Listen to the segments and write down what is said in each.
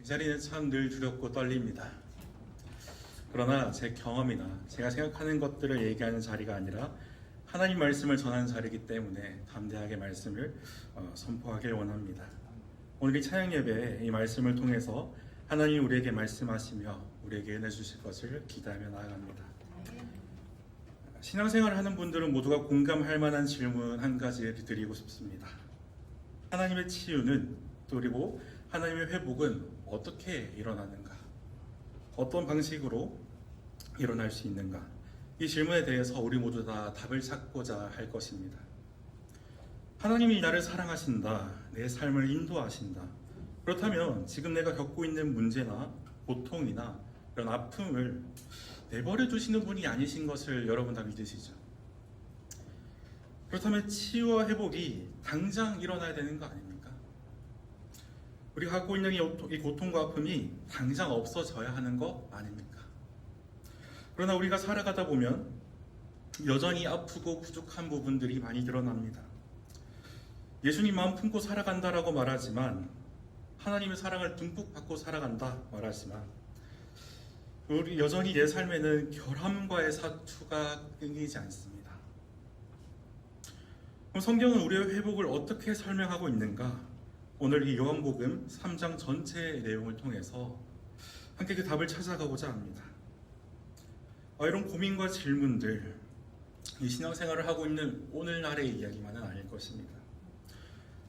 이 자리는 참 늘 두렵고 떨립니다. 그러나 제 경험이나 제가 생각하는 것들을 얘기하는 자리가 아니라 하나님 말씀을 전하는 자리이기 때문에 담대하게 말씀을 어, 선포하길 원합니다. 오늘 이 찬양 예배에 이 말씀을 통해서 하나님 우리에게 말씀하시며 우리에게 은혜 주실 것을 기대하며 나아갑니다. 신앙생활을 하는 분들은 모두가 공감할 만한 질문 한 가지 드리고 싶습니다. 하나님의 치유는 또 그리고 하나님의 회복은 어떻게 일어나는가? 어떤 방식으로 일어날 수 있는가? 이 질문에 대해서 우리 모두 다 답을 찾고자 할 것입니다. 하나님이 나를 사랑하신다. 내 삶을 인도하신다. 그렇다면 지금 내가 겪고 있는 문제나 고통이나 이런 아픔을 내버려 두시는 분이 아니신 것을 여러분 다 믿으시죠? 그렇다면 치유와 회복이 당장 일어나야 되는 거 아닙니까? 우리가 갖고 있는 이 고통- 이 고통과 아픔이 당장 없어져야 하는 거 아닙니까? 그러나 우리가 살아가다 보면 여전히 아프고 부족한 부분들이 많이 드러납니다. 예수님 마음 품고 살아간다라고 말하지만 하나님의 사랑을 듬뿍 받고 살아간다 말하지만 우리 여전히 내 삶에는 결함과의 사투가 끊이지 않습니다. 그럼 성경은 우리의 회복을 어떻게 설명하고 있는가? 오늘 이 요한복음 3장 전체의 내용을 통해서 함께 그 답을 찾아가고자 합니다. 어, 이런 고민과 질문들, 이 신앙생활을 하고 있는 오늘날의 이야기만은 아닐 것입니다.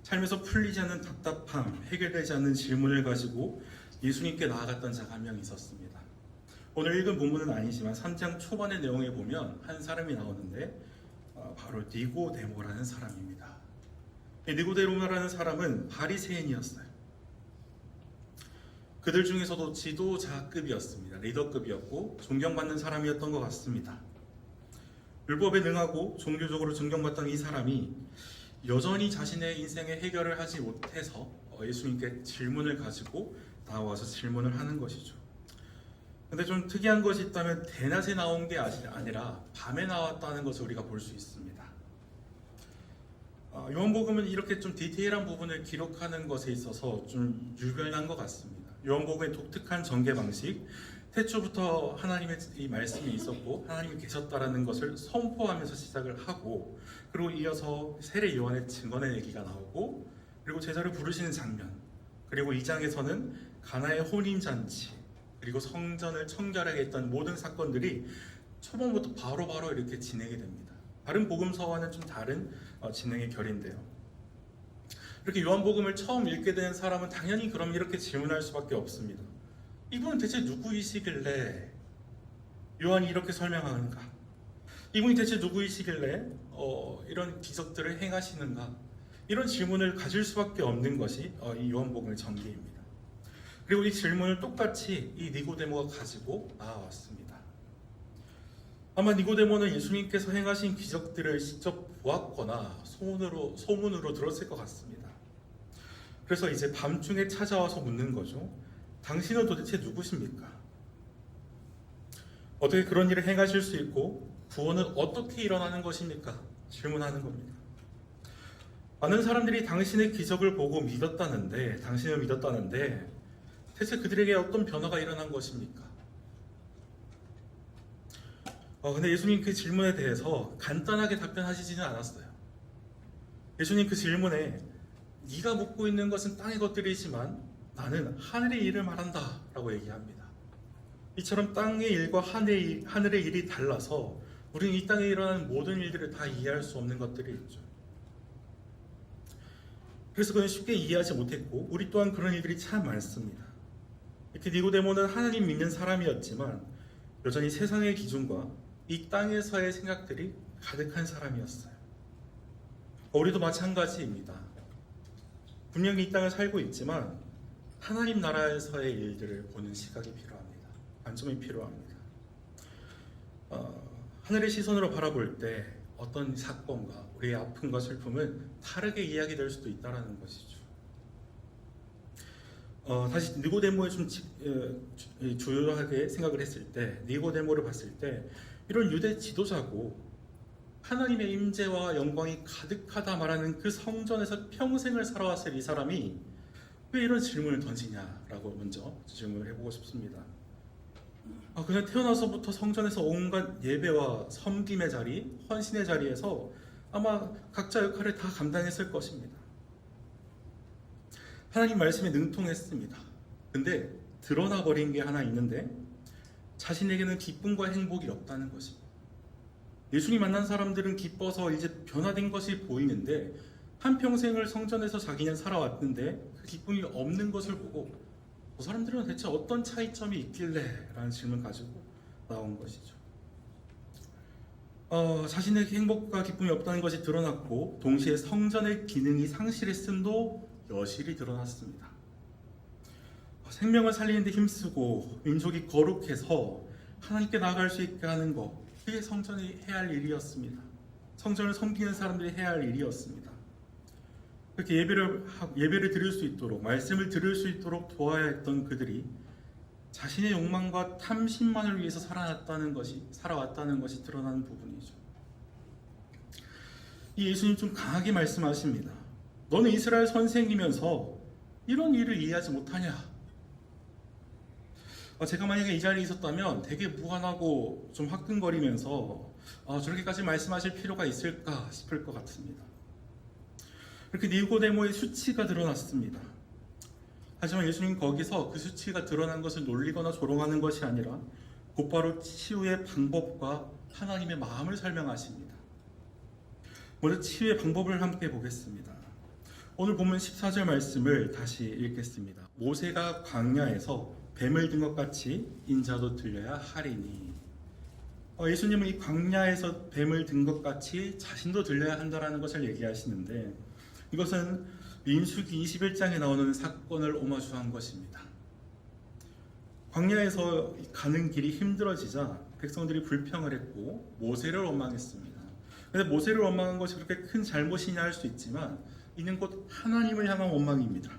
삶에서 풀리지 않는 답답함, 해결되지 않는 질문을 가지고 예수님께 나아갔던 자가 한 명 있었습니다. 오늘 읽은 본문은 아니지만 3장 초반의 내용에 보면 한 사람이 나오는데 어, 바로 니고데모라는 사람입니다. 이 니고데모라는 사람은 바리새인이었어요. 그들 중에서도 지도자급이었습니다. 리더급이었고 존경받는 사람이었던 것 같습니다. 율법에 능하고 종교적으로 존경받던 이 사람이 여전히 자신의 인생의 해결을 하지 못해서 어, 예수님께 질문을 가지고 나와서 질문을 하는 것이죠. 근데 좀 특이한 것이 있다면 대낮에 나온 게 아니라 밤에 나왔다는 것을 우리가 볼 수 있습니다. 어, 요한복음은 이렇게 좀 디테일한 부분을 기록하는 것에 있어서 좀 유별난 것 같습니다. 요한복음의 독특한 전개 방식, 태초부터 하나님의 이 말씀이 있었고 하나님이 계셨다라는 것을 선포하면서 시작을 하고 그리고 이어서 세례 요한의 증언의 얘기가 나오고 그리고 제자를 부르시는 장면 그리고 이 장에서는 가나의 혼인 잔치 그리고 성전을 청결하게 했던 모든 사건들이 초반부터 바로바로 이렇게 진행이 됩니다. 다른 복음서와는 좀 다른 어, 진행의 결인데요. 이렇게 요한복음을 처음 읽게 된 사람은 당연히 그럼 이렇게 질문할 수밖에 없습니다. 이분은 대체 누구이시길래 요한이 이렇게 설명하는가? 이분이 대체 누구이시길래 어, 이런 기적들을 행하시는가? 이런 질문을 가질 수밖에 없는 것이 어, 이 요한복음의 전개입니다. 그리고 이 질문을 똑같이 이 니고데모가 가지고 나왔습니다. 아마 니고데모는 예수님께서 행하신 기적들을 직접 보았거나 소문으로 소문으로 들었을 것 같습니다. 그래서 이제 밤중에 찾아와서 묻는 거죠. 당신은 도대체 누구십니까? 어떻게 그런 일을 행하실 수 있고 구원은 어떻게 일어나는 것입니까? 질문하는 겁니다. 많은 사람들이 당신의 기적을 보고 믿었다는데 당신을 믿었다는데 대체 그들에게 어떤 변화가 일어난 것입니까? 어, 근데 예수님 그 질문에 대해서 간단하게 답변하시지는 않았어요. 예수님 그 질문에 네가 묻고 있는 것은 땅의 것들이지만 나는 하늘의 일을 말한다 라고 얘기합니다. 이처럼 땅의 일과 하늘의, 하늘의 일이 달라서 우리는 이 땅에 일어나는 모든 일들을 다 이해할 수 없는 것들이 있죠. 그래서 그는 쉽게 이해하지 못했고 우리 또한 그런 일들이 참 많습니다. 이렇게 니고데모는 하나님 믿는 사람이었지만 여전히 세상의 기준과 이 땅에서의 생각들이 가득한 사람이었어요. 우리도 마찬가지입니다. 분명히 이 땅을 살고 있지만 하나님 나라에서의 일들을 보는 시각이 필요합니다. 관점이 필요합니다. 어, 하늘의 시선으로 바라볼 때 어떤 사건과 우리의 아픔과 슬픔은 다르게 이야기될 수도 있다라는 것이죠. 어, 다시 니고데모의 좀 지- 어, 주- 주요하게 생각을 했을 때 니고데모를 봤을 때 이런 유대 지도자고 하나님의 임재와 영광이 가득하다 말하는 그 성전에서 평생을 살아왔을 이 사람이 왜 이런 질문을 던지냐라고 먼저 질문을 해보고 싶습니다. 아, 그냥 태어나서부터 성전에서 온갖 예배와 섬김의 자리, 헌신의 자리에서 아마 각자 역할을 다 감당했을 것입니다. 하나님 말씀에 능통했습니다. 근데 드러나 버린 게 하나 있는데 자신에게는 기쁨과 행복이 없다는 것입니다. 예수님 만난 사람들은 기뻐서 이제 변화된 것이 보이는데 한 평생을 성전에서 자기는 살아왔는데 그 기쁨이 없는 것을 보고 그 사람들은 대체 어떤 차이점이 있길래? 라는 질문 가지고 나온 것이죠. 어, 자신에게 행복과 기쁨이 없다는 것이 드러났고 동시에 성전의 기능이 상실했음도 여실히 드러났습니다. 어, 생명을 살리는 데 힘쓰고 민족이 거룩해서 하나님께 나아갈 수 있게 하는 것 그게 성전이 해야 할 일이었습니다. 성전을 섬기는 사람들이 해야 할 일이었습니다. 그렇게 예배를 하- 예배를 드릴 수 있도록 말씀을 들을 수 있도록 도와야 했던 그들이 자신의 욕망과 탐심만을 위해서 살아났다는 것이 살아왔다는 것이 드러나는 부분이죠. 이 예수님 좀 강하게 말씀하십니다. 너는 이스라엘 선생이면서 이런 일을 이해하지 못하냐? 어, 제가 만약에 이 자리에 있었다면 되게 무관하고 좀 화끈거리면서 아, 저렇게까지 말씀하실 필요가 있을까 싶을 것 같습니다. 이렇게 니고데모의 수치가 드러났습니다. 하지만 예수님 거기서 그 수치가 드러난 것을 놀리거나 조롱하는 것이 아니라 곧바로 치유의 방법과 하나님의 마음을 설명하십니다. 먼저 치유의 방법을 함께 보겠습니다. 오늘 본문 14절 말씀을 다시 읽겠습니다. 모세가 광야에서 뱀을 든 것 같이 인자도 들려야 하리니. 어, 예수님은 이 광야에서 뱀을 든 것 같이 자신도 들려야 한다라는 것을 얘기하시는데 이것은 민수기 21장에 나오는 사건을 오마주한 것입니다. 광야에서 가는 길이 힘들어지자 백성들이 불평을 했고 모세를 원망했습니다. 근데 모세를 원망한 것이 그렇게 큰 잘못이냐 할 수 있지만 이는 곧 하나님을 향한 원망입니다.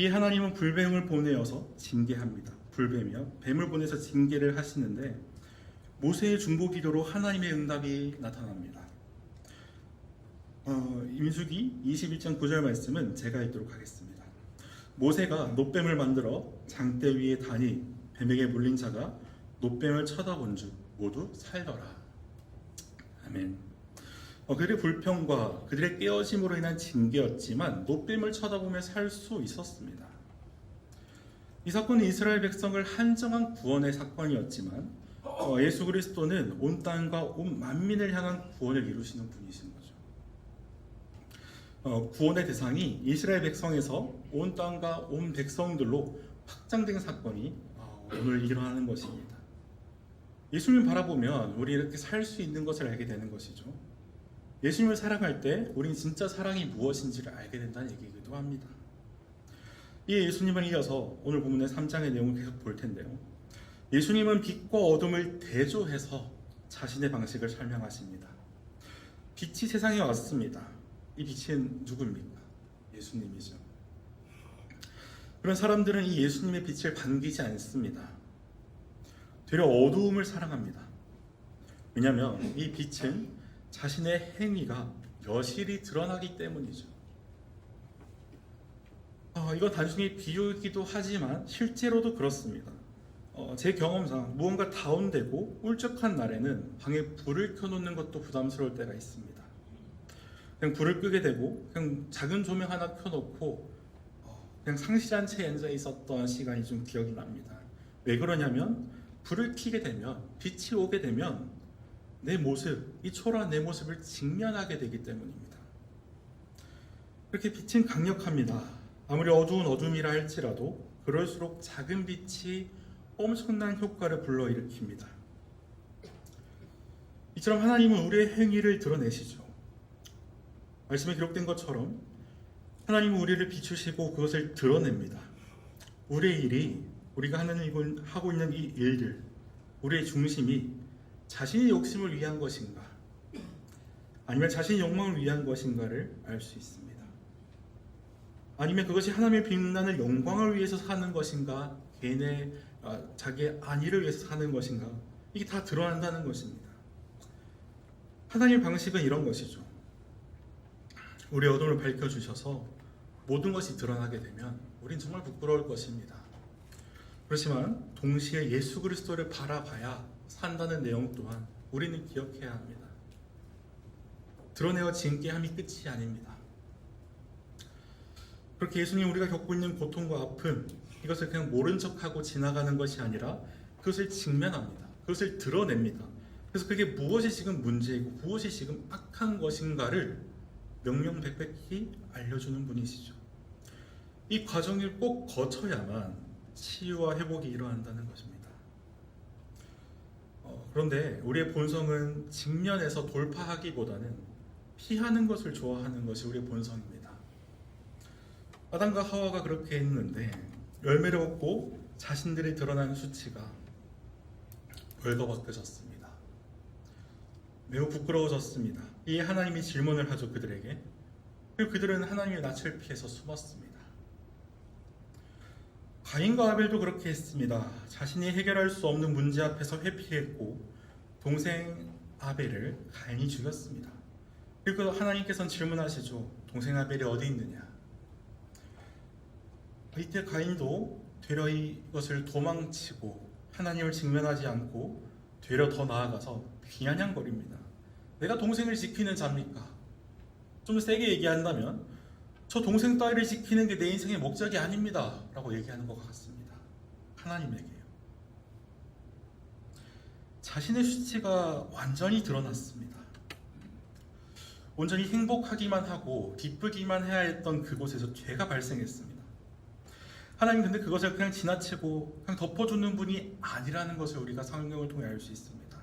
이 하나님은 불뱀을 보내어서 징계합니다. 불뱀이요. 뱀을 보내서 징계를 하시는데 모세의 중보 기도로 하나님의 응답이 나타납니다. 어, 민수기 21장 9절 말씀은 제가 읽도록 하겠습니다. 모세가 노뱀을 만들어 장대 위에 다니 뱀에게 물린 자가 노뱀을 쳐다본 줄 모두 살더라. 아멘. 어, 그들의 불평과 그들의 깨어짐으로 인한 징계였지만 노뱀을 쳐다보며 살 수 있었습니다. 이 사건은 이스라엘 백성을 한정한 구원의 사건이었지만 어, 예수 그리스도는 온 땅과 온 만민을 향한 구원을 이루시는 분이신 거죠. 어, 구원의 대상이 이스라엘 백성에서 온 땅과 온 백성들로 확장된 사건이 어, 오늘 일어나는 것입니다. 예수님을 바라보면 우리 이렇게 살 수 있는 것을 알게 되는 것이죠. 예수님을 사랑할 때 우리는 진짜 사랑이 무엇인지를 알게 된다는 얘기이기도 합니다. 이 예수님을 이어서 오늘 본문의 3장의 내용을 계속 볼 텐데요. 예수님은 빛과 어둠을 대조해서 자신의 방식을 설명하십니다. 빛이 세상에 왔습니다. 이 빛은 누구입니까? 예수님이죠. 그런 사람들은 이 예수님의 빛을 반기지 않습니다. 되려 어두움을 사랑합니다. 왜냐하면 이 빛은 자신의 행위가 여실히 드러나기 때문이죠. 어, 이건 단순히 비유이기도 하지만 실제로도 그렇습니다. 어, 제 경험상 무언가 다운되고 울적한 날에는 방에 불을 켜놓는 것도 부담스러울 때가 있습니다. 그냥 불을 끄게 되고 그냥 작은 조명 하나 켜놓고 어, 그냥 상실한 채 앉아 있었던 시간이 좀 기억이 납니다. 왜 그러냐면 불을 켜게 되면 빛이 오게 되면 내 모습, 이 초라한 내 모습을 직면하게 되기 때문입니다. 이렇게 빛은 강력합니다. 아무리 어두운 어둠이라 할지라도 그럴수록 작은 빛이 엄청난 효과를 불러일으킵니다. 이처럼 하나님은 우리의 행위를 드러내시죠. 말씀에 기록된 것처럼 하나님은 우리를 비추시고 그것을 드러냅니다. 우리의 일이 우리가 하는 일, 하고 있는 이 일들, 우리의 중심이 자신의 욕심을 위한 것인가, 아니면 자신의 욕망을 위한 것인가를 알 수 있습니다. 아니면 그것이 하나님의 빛나는 영광을 위해서 사는 것인가, 개인의 아, 자기의 안위를 위해서 사는 것인가, 이게 다 드러난다는 것입니다. 하나님의 방식은 이런 것이죠. 우리 어둠을 밝혀주셔서 모든 것이 드러나게 되면 우린 정말 부끄러울 것입니다. 그렇지만 동시에 예수 그리스도를 바라봐야 산다는 내용 또한 우리는 기억해야 합니다. 드러내어 지은 함이 끝이 아닙니다. 그렇게 예수님 우리가 겪고 있는 고통과 아픔 이것을 그냥 모른 척하고 지나가는 것이 아니라 그것을 직면합니다. 그것을 드러냅니다. 그래서 그게 무엇이 지금 문제이고 무엇이 지금 악한 것인가를 명명백백히 알려주는 분이시죠. 이 과정을 꼭 거쳐야만 치유와 회복이 일어난다는 것입니다. 어, 그런데 우리의 본성은 직면해서 돌파하기보다는 피하는 것을 좋아하는 것이 우리의 본성입니다. 아담과 하와가 그렇게 했는데 열매를 얻고 자신들이 드러난 수치가 벌거벗겨졌습니다. 매우 부끄러워졌습니다. 이 하나님이 질문을 하죠 그들에게. 그리고 그들은 하나님의 낯을 피해서 숨었습니다. 가인과 아벨도 그렇게 했습니다. 자신이 해결할 수 없는 문제 앞에서 회피했고 동생 아벨을 가인이 죽였습니다. 그리고 하나님께서는 질문하시죠. 동생 아벨이 어디 있느냐? 이때 가인도 되려 이것을 도망치고 하나님을 직면하지 않고 되려 더 나아가서 비아냥거립니다. 내가 동생을 지키는 자입니까? 좀 세게 얘기한다면 저 동생 따위를 지키는 게 내 인생의 목적이 아닙니다. 라고 얘기하는 것 같습니다. 하나님에게요. 자신의 수치가 완전히 드러났습니다. 온전히 행복하기만 하고 기쁘기만 해야 했던 그곳에서 죄가 발생했습니다. 하나님 근데 그것을 그냥 지나치고 그냥 덮어주는 분이 아니라는 것을 우리가 성경을 통해 알 수 있습니다.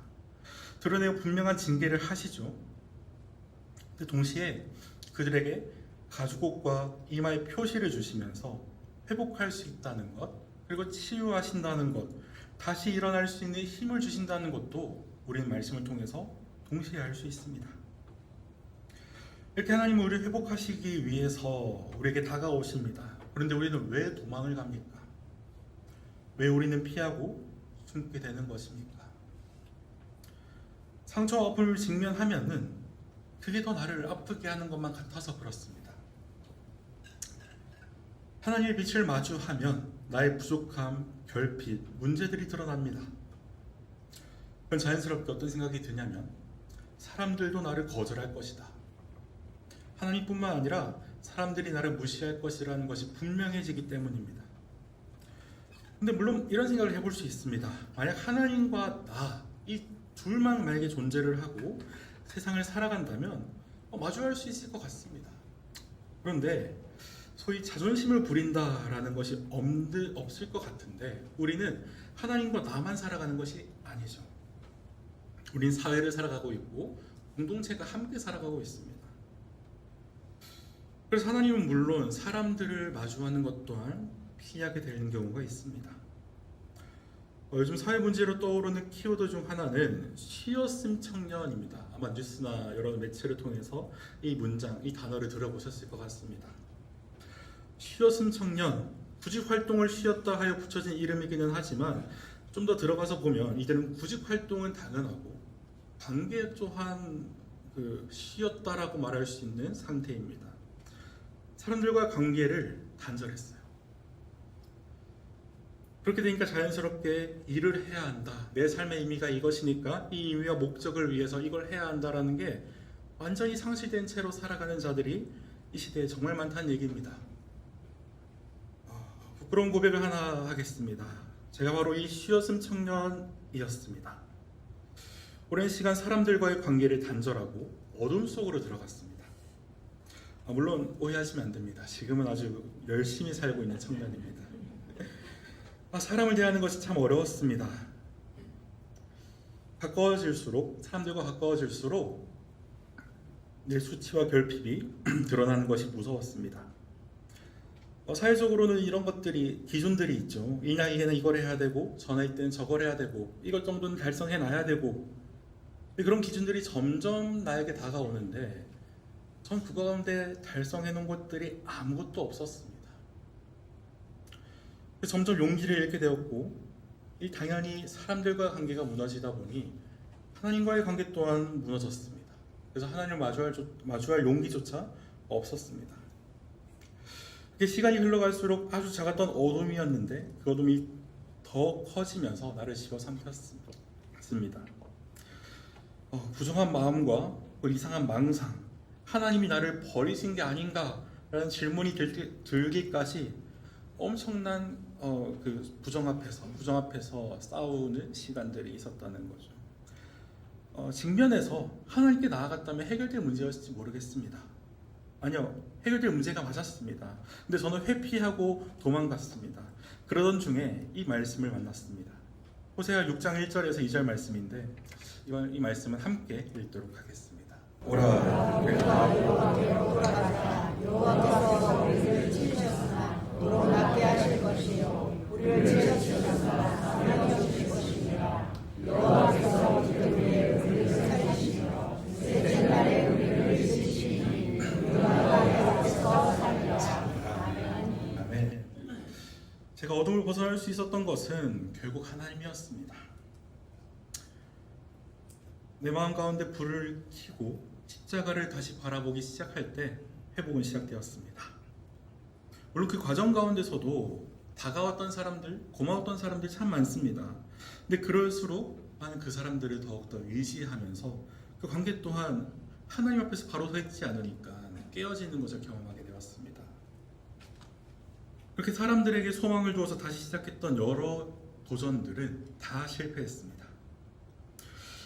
드러내어 분명한 징계를 하시죠. 근데 동시에 그들에게 가죽옷과 이마에 표시를 주시면서 회복할 수 있다는 것, 그리고 치유하신다는 것, 다시 일어날 수 있는 힘을 주신다는 것도 우리는 말씀을 통해서 동시에 알 수 있습니다. 이렇게 하나님은 우리를 회복하시기 위해서 우리에게 다가오십니다. 그런데 우리는 왜 도망을 갑니까? 왜 우리는 피하고 숨게 되는 것입니까? 상처와 아픔을 직면하면은 그게 더 나를 아프게 하는 것만 같아서 그렇습니다. 하나님의 빛을 마주하면 나의 부족함, 결핍, 문제들이 드러납니다. 그건 자연스럽게 어떤 생각이 드냐면 사람들도 나를 거절할 것이다. 하나님뿐만 아니라 사람들이 나를 무시할 것이라는 것이 분명해지기 때문입니다. 근데 물론 이런 생각을 해볼 수 있습니다. 만약 하나님과 나, 이 둘만 만약에 존재를 하고 세상을 살아간다면 어, 마주할 수 있을 것 같습니다. 그런데 소위 자존심을 부린다라는 것이 없을 것 같은데 우리는 하나님과 나만 살아가는 것이 아니죠. 우린 사회를 살아가고 있고 공동체가 함께 살아가고 있습니다. 그래서 하나님은 물론 사람들을 마주하는 것 또한 피하게 되는 경우가 있습니다. 어, 요즘 사회 문제로 떠오르는 키워드 중 하나는 쉬었음 청년입니다. 아마 뉴스나 여러 매체를 통해서 이 문장, 이 단어를 들어보셨을 것 같습니다. 쉬었음 청년, 구직 활동을 쉬었다 하여 붙여진 이름이기는 하지만 좀 더 들어가서 보면 이들은 구직 활동은 당연하고 관계 또한 그 쉬었다라고 말할 수 있는 상태입니다. 사람들과 관계를 단절했어요. 그렇게 되니까 자연스럽게 일을 해야 한다. 내 삶의 의미가 이것이니까 이 의미와 목적을 위해서 이걸 해야 한다라는 게 완전히 상실된 채로 살아가는 자들이 이 시대에 정말 많다는 얘기입니다. 어, 부끄러운 고백을 하나 하겠습니다. 제가 바로 이 쉬었음 청년이었습니다. 오랜 시간 사람들과의 관계를 단절하고 어둠 속으로 들어갔습니다. 아, 물론 오해하시면 안 됩니다. 지금은 아주 열심히 살고 있는 청년입니다. 아, 사람을 대하는 것이 참 어려웠습니다. 가까워질수록 사람들과 가까워질수록 내 수치와 결핍이 드러나는 것이 무서웠습니다. 어, 사회적으로는 이런 것들이 기준들이 있죠. 이 나이에는 이걸 해야 되고 저 나이 때는 저걸 해야 되고 이것 정도는 달성해 놔야 되고 그런 기준들이 점점 나에게 다가오는데 전 그거 가운데 달성해 놓은 것들이 아무것도 없었습니다. 점점 용기를 잃게 되었고 이 당연히 사람들과 관계가 무너지다 보니 하나님과의 관계 또한 무너졌습니다. 그래서 하나님을 마주할, 마주할 용기조차 없었습니다. 이게 시간이 흘러갈수록 아주 작았던 어둠이었는데 그 어둠이 더 커지면서 나를 집어삼켰습니다. 어, 부정한 마음과 그 이상한 망상, 하나님이 나를 버리신 게 아닌가라는 질문이 들, 들기까지 엄청난 어, 그 부정 앞에서 부정 앞에서 싸우는 시간들이 있었다는 거죠. 어, 직면에서 하나님께 나아갔다면 해결될 문제였을지 모르겠습니다. 아니요, 해결될 문제가 맞았습니다. 근데 저는 회피하고 도망갔습니다. 그러던 중에 이 말씀을 만났습니다. 호세아 6장 1절에서 2절 말씀인데 이번 이 말씀은 함께 읽도록 하겠습니다. 오라 여호와께서 우리를 치셨으나 도로 낫게 하실 것이요 우리를 치셨으나 사랑해 주실 것입니다. 여호와께서 우리를 위해 우리를 살리시며 셋째 날에 우리를 지시니 여호와께서 살리라. 아멘. 제가 어둠을 벗어날 수 있었던 것은 결국 하나님이었습니다. 내 마음 가운데 불을 켜고 십자가를 다시 바라보기 시작할 때 회복은 시작되었습니다. 물론 그 과정 가운데서도 다가왔던 사람들, 고마웠던 사람들이 참 많습니다. 근데 그럴수록 나는 그 사람들을 더욱더 의지하면서 그 관계 또한 하나님 앞에서 바로 서 있지 않으니까 깨어지는 것을 되었습니다. 그렇게 사람들에게 소망을 주어서 다시 시작했던 여러 도전들은 다 실패했습니다.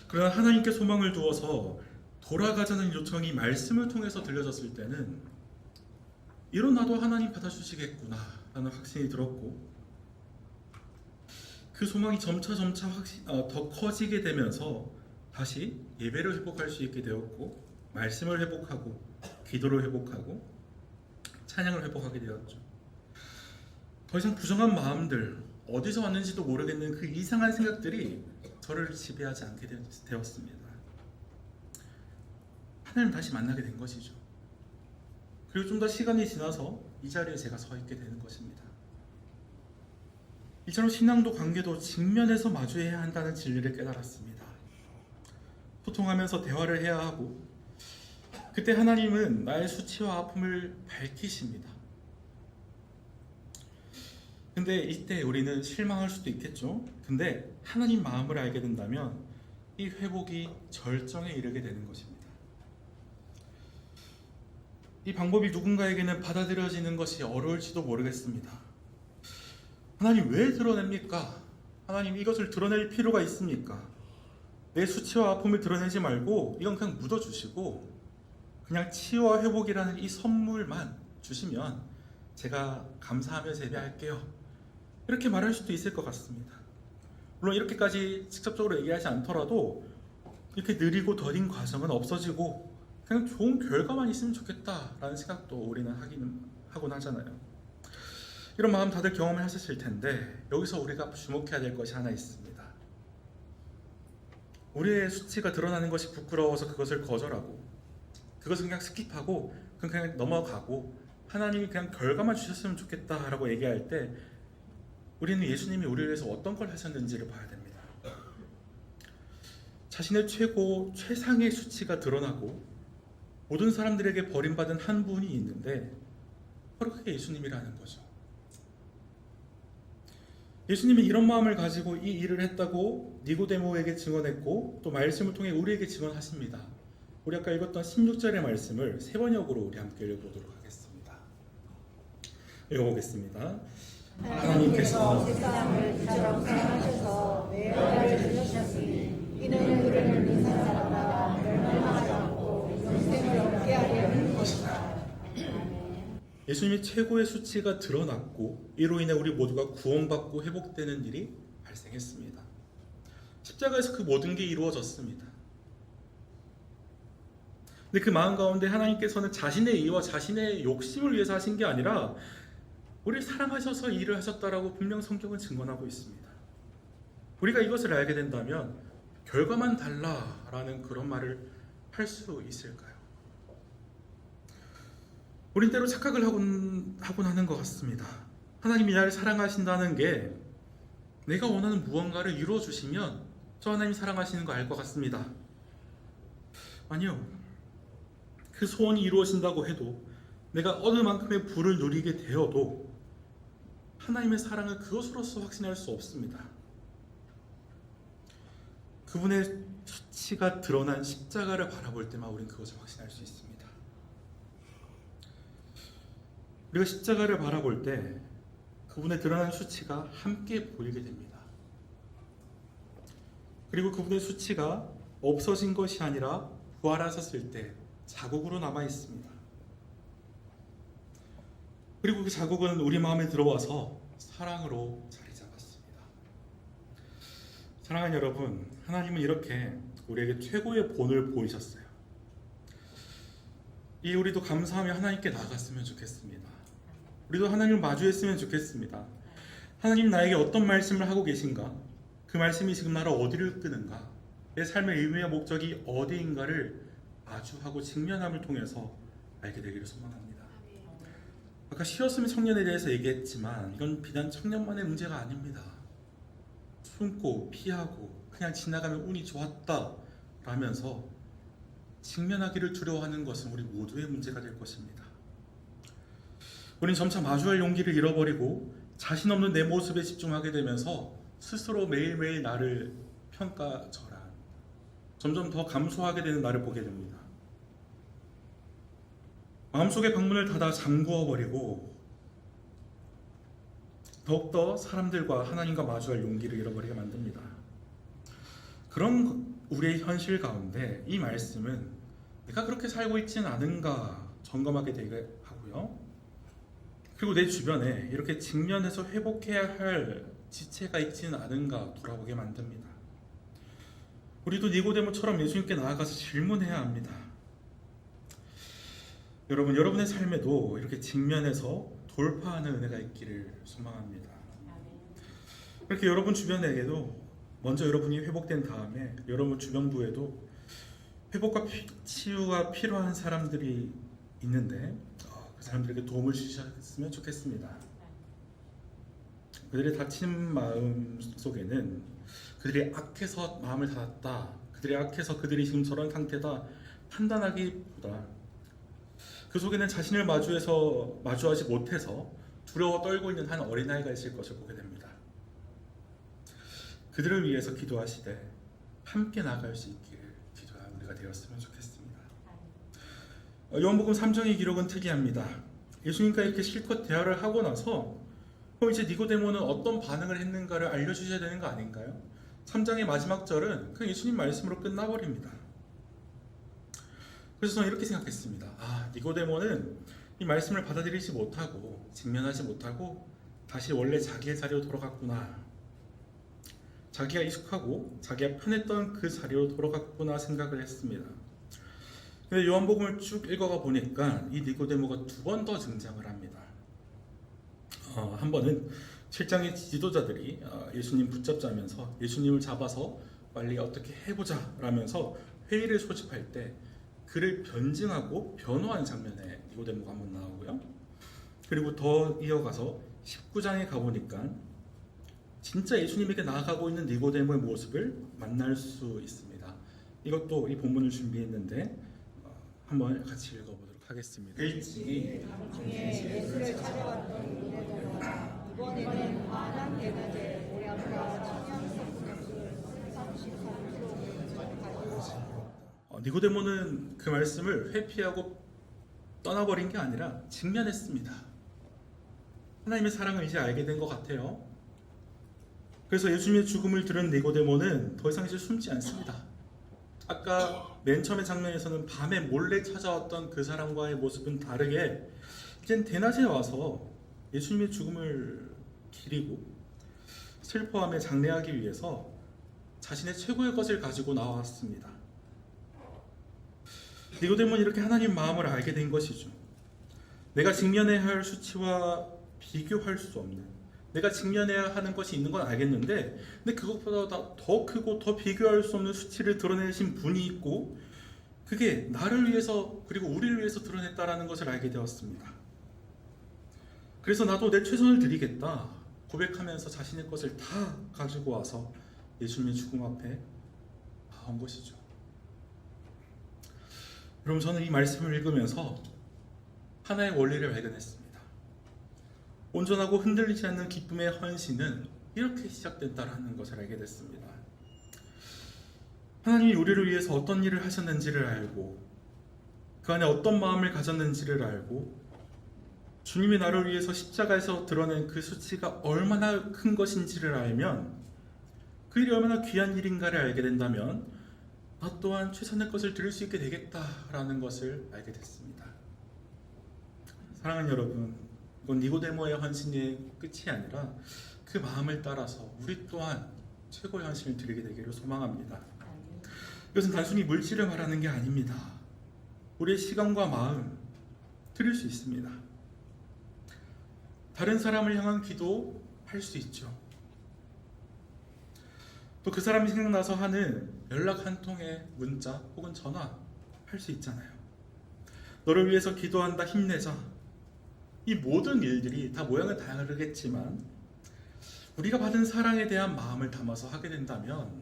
그러나 하나님께 소망을 두어서 돌아가자는 요청이 말씀을 통해서 들려졌을 때는 이런 나도 하나님 받아주시겠구나 라는 확신이 들었고 그 소망이 점차 점차 확신, 어, 더 커지게 되면서 다시 예배를 회복할 수 있게 되었고 말씀을 회복하고 기도를 회복하고 찬양을 회복하게 되었죠. 더 이상 부정한 마음들 어디서 왔는지도 모르겠는 그 이상한 생각들이 저를 지배하지 않게 되- 되었습니다. 하나님 다시 만나게 된 것이죠. 그리고 좀 더 시간이 지나서 이 자리에 제가 서 있게 되는 것입니다. 이처럼 신앙도 관계도 직면해서 마주해야 한다는 진리를 깨달았습니다. 소통하면서 대화를 해야 하고 그때 하나님은 나의 수치와 아픔을 밝히십니다. 근데 이때 우리는 실망할 수도 있겠죠. 근데 하나님 마음을 알게 된다면 이 회복이 절정에 이르게 되는 것입니다. 이 방법이 누군가에게는 받아들여지는 것이 어려울지도 모르겠습니다. 하나님 왜 드러냅니까? 하나님 이것을 드러낼 필요가 있습니까? 내 수치와 아픔을 드러내지 말고 이건 그냥 묻어주시고 그냥 치유와 회복이라는 이 선물만 주시면 제가 감사하며 재배할게요. 이렇게 말할 수도 있을 것 같습니다. 물론 이렇게까지 직접적으로 얘기하지 않더라도 이렇게 느리고 더딘 과정은 없어지고 그냥 좋은 결과만 있으면 좋겠다라는 생각도 우리는 하기는 하곤 하잖아요. 이런 마음 다들 경험을 하셨을 텐데 여기서 우리가 주목해야 될 것이 하나 있습니다. 우리의 수치가 드러나는 것이 부끄러워서 그것을 거절하고 그것을 그냥 스킵하고 그냥 넘어가고 하나님이 그냥 결과만 주셨으면 좋겠다라고 얘기할 때 우리는 예수님이 우리를 위해서 어떤 걸 하셨는지를 봐야 됩니다. 자신의 최고 최상의 수치가 드러나고 모든 사람들에게 버림받은 한 분이 있는데 바로 그게 예수님이라는 거죠. 예수님이 이런 마음을 가지고 이 일을 했다고 니고데모에게 증언했고 또 말씀을 통해 우리에게 증언하십니다. 우리 아까 읽었던 16절의 말씀을 세 번역으로 우리 함께 읽어보도록 하겠습니다. 읽어보겠습니다. 하나님께서 세상을 이처럼 사랑하셔서 외아를 주셨으니 이는 그를 믿는 사람마다 멸망하지 않고 영생을 얻게 하려 하는 것이다. 예수님이 최고의 수치가 드러났고 이로 인해 우리 모두가 구원받고 회복되는 일이 발생했습니다. 십자가에서 그 모든 게 이루어졌습니다. 근데 그 마음 가운데 하나님께서는 자신의 이와 자신의 욕심을 위해서 하신 게 아니라 우리를 사랑하셔서 이 일을 하셨다라고 분명 성경은 증언하고 있습니다. 우리가 이것을 알게 된다면 결과만 달라라는 그런 말을 할 수 있을까요? 우린 때로 착각을 하곤, 하곤 하는 것 같습니다. 하나님이 나를 사랑하신다는 게 내가 원하는 무언가를 이루어 주시면 저 하나님 사랑하시는 거 알 것 같습니다. 아니요. 그 소원이 이루어진다고 해도 내가 어느 만큼의 부를 누리게 되어도 하나님의 사랑을 그것으로서 확신할 수 없습니다. 그분의 수치가 드러난 십자가를 바라볼 때만 우리는 그것을 확신할 수 있습니다. 우리가 십자가를 바라볼 때 그분의 드러난 수치가 함께 보이게 됩니다. 그리고 그분의 수치가 없어진 것이 아니라 부활하셨을 때 자국으로 남아 있습니다. 그리고 그 자국은 우리 마음에 들어와서 사랑으로 자리 잡았습니다. 사랑하는 여러분, 하나님은 이렇게 우리에게 최고의 본을 보이셨어요. 이 우리도 감사하며 하나님께 나갔으면 좋겠습니다. 우리도 하나님을 마주했으면 좋겠습니다. 하나님 나에게 어떤 말씀을 하고 계신가? 그 말씀이 지금 나를 어디를 끄는가? 내 삶의 의미와 목적이 어디인가를 마주하고 직면함을 통해서 알게 되기를 소망합니다. 아까 쉬었으면 청년에 대해서 얘기했지만 이건 비단 청년만의 문제가 아닙니다. 숨고 피하고 그냥 지나가면 운이 좋았다 라면서 직면하기를 두려워하는 것은 우리 모두의 문제가 될 것입니다. 우린 점차 마주할 용기를 잃어버리고 자신 없는 내 모습에 집중하게 되면서 스스로 매일매일 나를 평가절하 점점 더 감소하게 되는 나를 보게 됩니다. 마음속의 방문을 닫아 잠구어 버리고 더욱더 사람들과 하나님과 마주할 용기를 잃어버리게 만듭니다. 그런 우리의 현실 가운데 이 말씀은 내가 그렇게 살고 있지는 않은가 점검하게 되게 하고요. 그리고 내 주변에 이렇게 직면해서 회복해야 할 지체가 있지는 않은가 돌아보게 만듭니다. 우리도 니고데모처럼 예수님께 나아가서 질문해야 합니다. 여러분, 여러분의 삶에도 이렇게 직면해서 돌파하는 은혜가 있기를 소망합니다. 이렇게 여러분 주변에게도 먼저 여러분이 회복된 다음에 여러분 주변부에도 회복과 피- 치유가 필요한 사람들이 있는데 어, 그 사람들에게 도움을 주셨으면 좋겠습니다. 그들의 다친 마음 속에는 그들이 악해서 마음을 닫았다. 그들이 악해서 그들이 지금 저런 상태다. 판단하기보다 그 속에는 자신을 마주해서 마주하지 못해서 두려워 떨고 있는 한 어린아이가 있을 것을 보게 됩니다. 그들을 위해서 기도하시되 함께 나갈 수 있기를 기도하는 우리가 되었으면 좋겠습니다. 어, 요한복음 3장의 기록은 특이합니다. 예수님과 이렇게 실컷 대화를 하고 나서 그럼 이제 니고데모는 어떤 반응을 했는가를 알려주셔야 되는 거 아닌가요? 3장의 마지막 절은 그 예수님 말씀으로 끝나버립니다. 그래서 저는 이렇게 생각했습니다. 아, 니고데모는 이 말씀을 받아들이지 못하고 직면하지 못하고 다시 원래 자기의 자리로 돌아갔구나. 자기가 익숙하고 자기가 편했던 그 자리로 돌아갔구나 생각을 했습니다. 근데 요한복음을 쭉 읽어가 보니까 이 니고데모가 두 번 더 등장을 합니다. 어, 한 번은 7장의 지도자들이 어, 예수님 붙잡자면서 예수님을 잡아서 빨리 어떻게 해보자 라면서 회의를 소집할 때 그를 변증하고 변호하는 장면에 니고데모가 한번 나오고요. 그리고 더 이어가서 19장에 가보니까 진짜 예수님에게 나아가고 있는 니고데모의 모습을 만날 수 있습니다. 이것도 이 본문을 준비했는데 어, 한번 같이 읽어보도록 하겠습니다. 일찍이 중에 예수를 찾아왔던 니고데모가 이번에는 환한 대낮에 모양과 33kg을 가지고 어, 니고데모는 그 말씀을 회피하고 떠나버린 게 아니라 직면했습니다. 하나님의 사랑을 이제 알게 된 것 같아요. 그래서 예수님의 죽음을 들은 니고데모는 더 이상 이제 숨지 않습니다. 아까 맨 처음의 장면에서는 밤에 몰래 찾아왔던 그 사람과의 모습은 다르게 이젠 대낮에 와서 예수님의 죽음을 기리고 슬퍼하며 장례하기 위해서 자신의 최고의 것을 가지고 나왔습니다. 니고데모는 이렇게 하나님 마음을 알게 된 것이죠. 내가 직면해야 할 수치와 비교할 수 없는 내가 직면해야 하는 것이 있는 건 알겠는데 근데 그것보다 더 크고 더 비교할 수 없는 수치를 드러내신 분이 있고 그게 나를 위해서 그리고 우리를 위해서 드러냈다라는 것을 알게 되었습니다. 그래서 나도 내 최선을 드리겠다 고백하면서 자신의 것을 다 가지고 와서 예수님의 죽음 앞에 온 것이죠. 여러분 저는 이 말씀을 읽으면서 하나의 원리를 발견했습니다. 온전하고 흔들리지 않는 기쁨의 헌신은 이렇게 시작된다라는 것을 알게 됐습니다. 하나님이 우리를 위해서 어떤 일을 하셨는지를 알고 그 안에 어떤 마음을 가졌는지를 알고 주님이 나를 위해서 십자가에서 드러낸 그 수치가 얼마나 큰 것인지를 알면 그 일이 얼마나 귀한 일인가를 알게 된다면 나 또한 최선의 것을 드릴 수 있게 되겠다라는 것을 알게 됐습니다. 사랑하는 여러분, 이건 니고데모의 헌신의 끝이 아니라 그 마음을 따라서 우리 또한 최고의 헌신을 드리게 되기를 소망합니다. 이것은 단순히 물질을 말하는 게 아닙니다. 우리의 시간과 마음 드릴 수 있습니다. 다른 사람을 향한 기도 할 수 있죠. 또 그 사람이 생각나서 하는 연락 한 통의 문자 혹은 전화 할 수 있잖아요. 너를 위해서 기도한다 힘내자. 이 모든 일들이 다 모양은 다르겠지만 우리가 받은 사랑에 대한 마음을 담아서 하게 된다면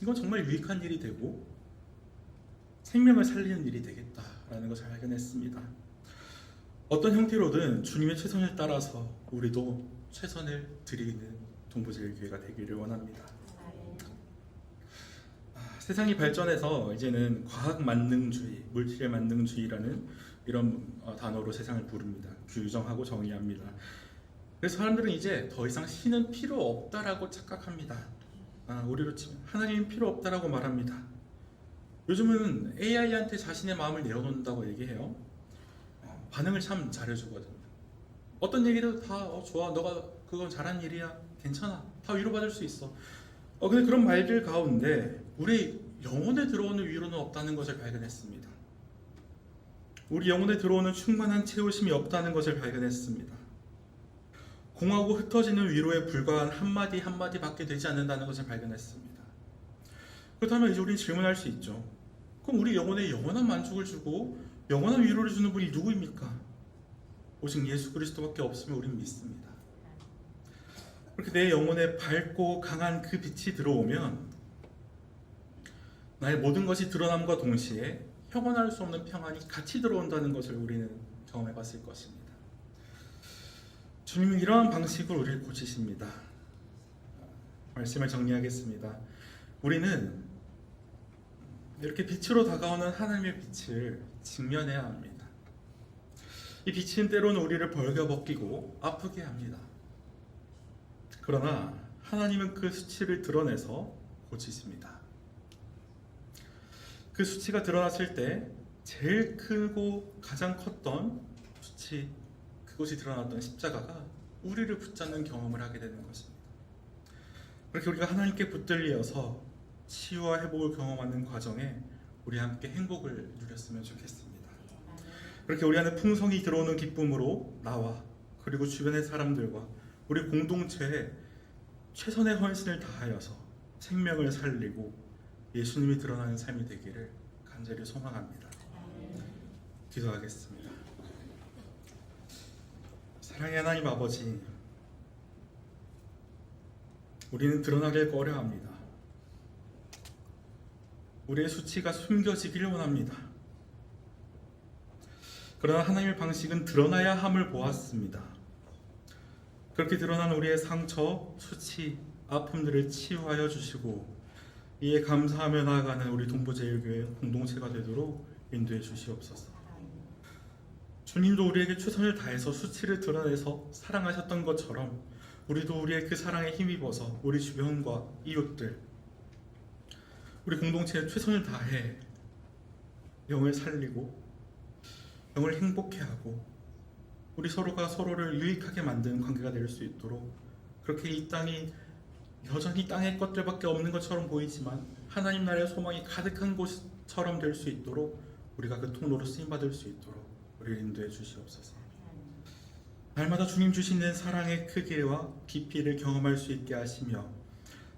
이건 정말 유익한 일이 되고 생명을 살리는 일이 되겠다라는 것을 발견했습니다. 어떤 형태로든 주님의 최선을 따라서 우리도 최선을 드리는 동부제일 교회가 되기를 원합니다. 아, 세상이 발전해서 이제는 과학 만능주의, 물질 만능주의라는 이런 어, 단어로 세상을 부릅니다. 규정하고 정의합니다. 그래서 사람들은 이제 더 이상 신은 필요 없다라고 착각합니다. 아, 우리로 치면 하나님 필요 없다라고 말합니다. 요즘은 AI한테 자신의 마음을 내어놓는다고 얘기해요. 어, 반응을 참 잘해주거든요. 어떤 얘기도 다 어, 좋아, 너가 그건 잘한 일이야, 괜찮아, 다 위로받을 수 있어. 어, 근데 그런 말들 가운데 우리 영혼에 들어오는 위로는 없다는 것을 발견했습니다. 우리 영혼에 들어오는 충만한 채우심이 없다는 것을 발견했습니다. 공하고 흩어지는 위로에 불과한 한마디 한마디밖에 되지 않는다는 것을 발견했습니다. 그렇다면 이제 우리는 질문할 수 있죠. 그럼 우리 영혼에 영원한 만족을 주고 영원한 위로를 주는 분이 누구입니까? 오직 예수 그리스도밖에 없음을 우리는 믿습니다. 그렇게 내 영혼에 밝고 강한 그 빛이 들어오면 나의 모든 것이 드러남과 동시에 형언할 수 없는 평안이 같이 들어온다는 것을 우리는 경험해 봤을 것입니다. 주님은 이러한 방식으로 우리를 고치십니다. 말씀을 정리하겠습니다. 우리는 이렇게 빛으로 다가오는 하나님의 빛을 직면해야 합니다. 이 빛은 때로는 우리를 벌겨벗기고 아프게 합니다. 그러나 하나님은 그 수치를 드러내서 고치십니다. 그 수치가 드러났을 때 제일 크고 가장 컸던 수치 그곳이 드러났던 십자가가 우리를 붙잡는 경험을 하게 되는 것입니다. 그렇게 우리가 하나님께 붙들려서 치유와 회복을 경험하는 과정에 우리 함께 행복을 누렸으면 좋겠습니다. 그렇게 우리 안에 풍성이 들어오는 기쁨으로 나와 그리고 주변의 사람들과 우리 공동체에 최선의 헌신을 다하여서 생명을 살리고 예수님이 드러나는 삶이 되기를 간절히 소망합니다. 기도하겠습니다. 사랑의 하나님 아버지, 우리는 드러나길 꺼려합니다. 우리의 수치가 숨겨지기를 원합니다. 그러나 하나님의 방식은 드러나야 함을 보았습니다. 그렇게 드러난 우리의 상처, 수치, 아픔들을 치유하여 주시고 이에 감사하며 나아가는 우리 동부제일교회 공동체가 되도록 인도해 주시옵소서. 주님도 우리에게 최선을 다해서 수치를 드러내서 사랑하셨던 것처럼 우리도 우리의 그 사랑에 힘입어서 우리 주변과 이웃들 우리 공동체에 최선을 다해 영을 살리고 영을 행복해 하고 우리 서로가 서로를 유익하게 만드는 관계가 될 수 있도록 그렇게 이 땅이 여전히 땅의 것들밖에 없는 것처럼 보이지만 하나님 나라의 소망이 가득한 곳처럼 될 수 있도록 우리가 그 통로로 쓰임 받을 수 있도록 우리를 인도해 주시옵소서. 날마다 주님 주시는 사랑의 크기와 깊이를 경험할 수 있게 하시며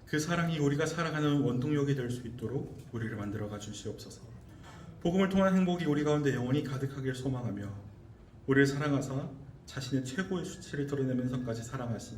그 사랑이 우리가 살아가는 원동력이 될 수 있도록 우리를 만들어 가 주시옵소서. 복음을 통한 행복이 우리 가운데 영원히 가득하길 소망하며 우리를 사랑하사 자신의 최고의 수치를 드러내면서까지 사랑하신